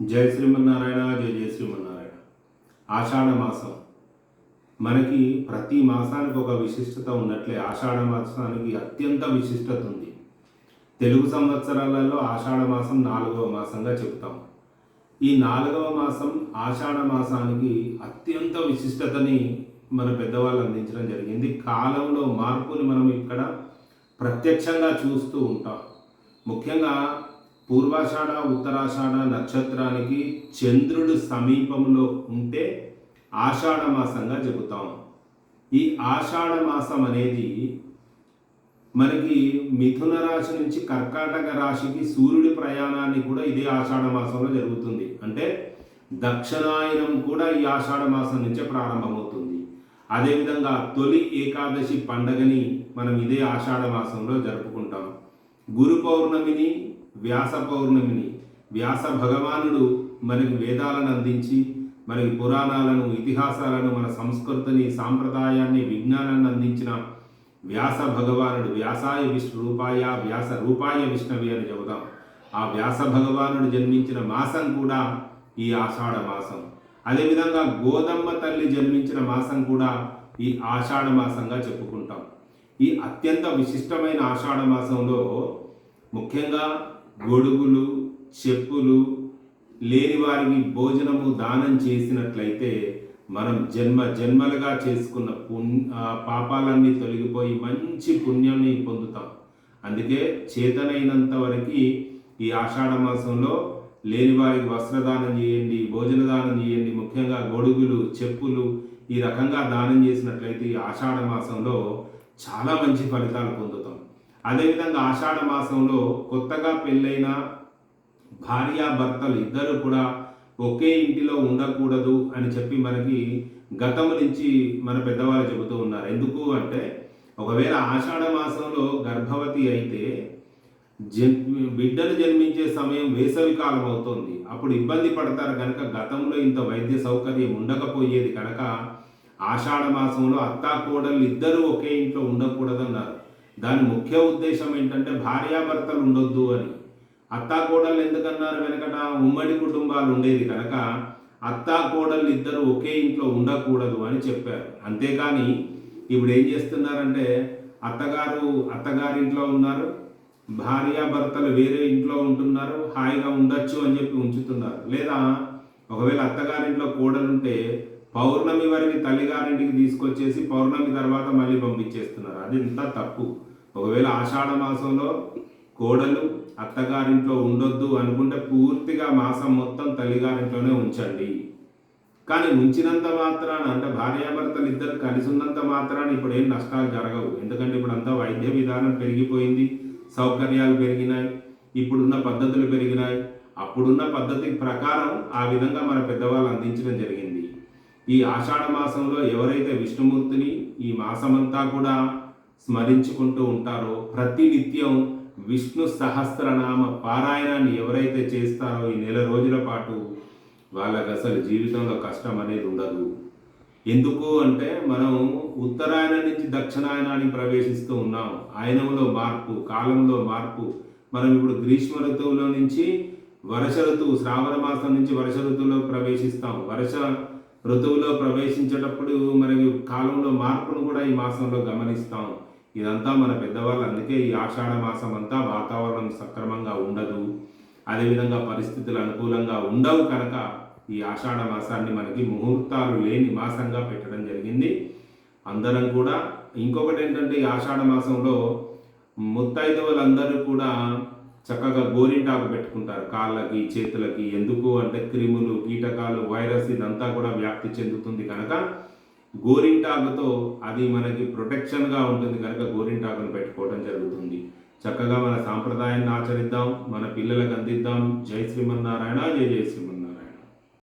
జయ శ్రీమన్నారాయణ జయ జయ శ్రీమన్నారాయణ. ఆషాఢ మాసం. మనకి ప్రతి మాసానికి ఒక విశిష్టత ఉన్నట్లే ఆషాఢ మాసానికి అత్యంత విశిష్టత ఉంది. తెలుగు సంవత్సరాలలో ఆషాఢ మాసం నాలుగవ మాసంగా చెప్తాం ఈ నాలుగవ మాసం ఆషాఢ మాసానికి అత్యంత విశిష్టతని మన పెద్దవాళ్ళు అందించడం జరిగింది. కాలంలో మార్పుని మనం ఇక్కడ ప్రత్యక్షంగా చూస్తూ ఉంటాం. ముఖ్యంగా పూర్వాషాఢ ఉత్తరాషాఢ నక్షత్రానికి చంద్రుడు సమీపంలో ఉంటే ఆషాఢ మాసంగా చెబుతాం. ఈ ఆషాఢ మాసం అనేది మనకి మిథున రాశి నుంచి కర్కాటక రాశికి సూర్యుడి ప్రయాణాన్ని కూడా ఇదే ఆషాఢ మాసంలో జరుగుతుంది. అంటే దక్షిణాయనం కూడా ఈ ఆషాఢ మాసం నుంచే ప్రారంభమవుతుంది. అదేవిధంగా తొలి ఏకాదశి పండగని మనం ఇదే ఆషాఢ మాసంలో జరుపుకుంటాం. గురు పౌర్ణమిని వ్యాస పౌర్ణమిని వ్యాస భగవానుడు మనకి వేదాలను అందించి మనకి పురాణాలను ఇతిహాసాలను మన సంస్కృతిని సాంప్రదాయాన్ని విజ్ఞానాన్ని అందించిన వ్యాస భగవానుడు వ్యాసాయ విష్ణు రూపాయ వ్యాస రూపాయ విష్ణవి అని చెబుతాం. ఆ వ్యాస భగవానుడు జన్మించిన మాసం కూడా ఈ ఆషాఢ మాసం. అదేవిధంగా గోదమ్మ తల్లి జన్మించిన మాసం కూడా ఈ ఆషాఢ మాసంగా చెప్పుకుంటాం. ఈ అత్యంత విశిష్టమైన ఆషాఢ మాసంలో ముఖ్యంగా గొడుగులు చెప్పులు లేని వారికి భోజనము దానం చేసినట్లయితే మనం జన్మ జన్మలుగా చేసుకున్న పుణ్య పాపాలన్నీ తొలగిపోయి మంచి పుణ్యాన్ని పొందుతాం. అందుకే చేతనైనంత వరకు ఈ ఆషాఢ మాసంలో లేని వారికి వస్త్రదానం చేయండి భోజన దానం చేయండి ముఖ్యంగా గొడుగులు చెప్పులు ఈ రకంగా దానం చేసినట్లయితే ఈ ఆషాఢ మాసంలో చాలా మంచి ఫలితాలు పొందుతాం. అదేవిధంగా ఆషాఢ మాసంలో కొత్తగా పెళ్ళైన భార్యాభర్తలు ఇద్దరు కూడా ఒకే ఇంటిలో ఉండకూడదు అని చెప్పి మనకి గతం నుంచి మన పెద్దవాళ్ళు చెబుతూ ఉన్నారు. ఎందుకు అంటే ఒకవేళ ఆషాఢ మాసంలో గర్భవతి అయితే జన్ బిడ్డలు జన్మించే సమయం వేసవి కాలం అవుతుంది. అప్పుడు ఇబ్బంది పడతారు కనుక గతంలో ఇంత వైద్య సౌకర్యం ఉండకపోయేది కనుక ఆషాఢ మాసంలో అత్తా కోడళ్ళు ఇద్దరూ ఒకే ఇంట్లో ఉండకూడదన్నారు. దాని ముఖ్య ఉద్దేశం ఏంటంటే భార్యాభర్తలు ఉండొద్దు అని. అత్తా ఎందుకన్నారు వెనకట? ఉమ్మడి కుటుంబాలు ఉండేది కనుక అత్తా ఇద్దరు ఒకే ఇంట్లో ఉండకూడదు అని చెప్పారు. అంతేకాని ఇప్పుడు ఏం చేస్తున్నారంటే అత్తగారు అత్తగారింట్లో ఉన్నారు భార్యాభర్తలు వేరే ఇంట్లో ఉంటున్నారు హాయిగా ఉండొచ్చు అని చెప్పి ఉంచుతున్నారు. లేదా ఒకవేళ అత్తగారింట్లో కోడలుంటే పౌర్ణమి వరకు తల్లిగారింటికి తీసుకొచ్చేసి పౌర్ణమి తర్వాత మళ్ళీ పంపించేస్తున్నారు. అది ఇంత తప్పు. ఒకవేళ ఆషాఢ మాసంలో కోడలు అత్తగారింట్లో ఉండొద్దు అనుకుంటే పూర్తిగా మాసం మొత్తం తల్లిగారింట్లోనే ఉంచండి. కానీ ఉంచినంత మాత్రాన అంటే భార్యాభర్తలు ఇద్దరు కలిసి ఉన్నంత మాత్రాన ఇప్పుడు ఏం నష్టాలు జరగవు. ఎందుకంటే ఇప్పుడు అంతా వైద్య విధానం పెరిగిపోయింది. సౌకర్యాలు పెరిగినాయి. ఇప్పుడున్న పద్ధతులు పెరిగినాయి. అప్పుడున్న పద్ధతి ప్రకారం ఆ విధంగా మన పెద్దవాళ్ళు అందించడం జరిగింది. ఈ ఆషాఢ మాసంలో ఎవరైతే విష్ణుమూర్తిని ఈ మాసమంతా కూడా స్మరించుకుంటూ ఉంటారో ప్రతి నిత్యం విష్ణు సహస్రనామ పారాయణాన్ని ఎవరైతే చేస్తారో ఈ నెల రోజుల పాటు వాళ్ళకి అసలు జీవితంలో కష్టం అనేది ఉండదు. ఎందుకు అంటే మనం ఉత్తరాయణ నుంచి దక్షిణాయనానికి ప్రవేశిస్తూ ఉన్నాం. ఆయనంలో మార్పు కాలంలో మార్పు. మనం ఇప్పుడు గ్రీష్మ ఋతువులో నుంచి వర్ష ఋతువు శ్రావణ మాసం నుంచి వర్ష ఋతువులో ప్రవేశిస్తాం. వర్ష ఋతువులో ప్రవేశించేటప్పుడు మరియు కాలంలో మార్పును కూడా ఈ మాసంలో గమనిస్తాం. ఇదంతా మన పెద్దవాళ్ళు అందుకే ఈ ఆషాఢ మాసం అంతా వాతావరణం సక్రమంగా ఉండదు. అదేవిధంగా పరిస్థితులు అనుకూలంగా ఉండవు కనుక ఈ ఆషాఢ మాసాన్ని మనకి ముహూర్తాలు లేని మాసంగా పెట్టడం జరిగింది. అందరం కూడా ఇంకొకటి ఏంటంటే ఈ ఆషాఢ మాసంలో ముత్తైదవులందరూ కూడా చక్కగా గోరింటాకు పెట్టుకుంటారు. కాళ్ళకి చేతులకి ఎందుకు అంటే క్రిములు కీటకాలు వైరస్ ఇదంతా కూడా వ్యాప్తి చెందుతుంది కనుక గోరింటాకుతో అది మనకి ప్రొటెక్షన్గా ఉంటుంది కనుక గోరింటాకును పెట్టుకోవడం జరుగుతుంది. చక్కగా మన సాంప్రదాయాన్ని ఆచరిద్దాం మన పిల్లలకు అందిద్దాం. జై శ్రీమన్నారాయణ జై జై శ్రీమన్నారాయణ.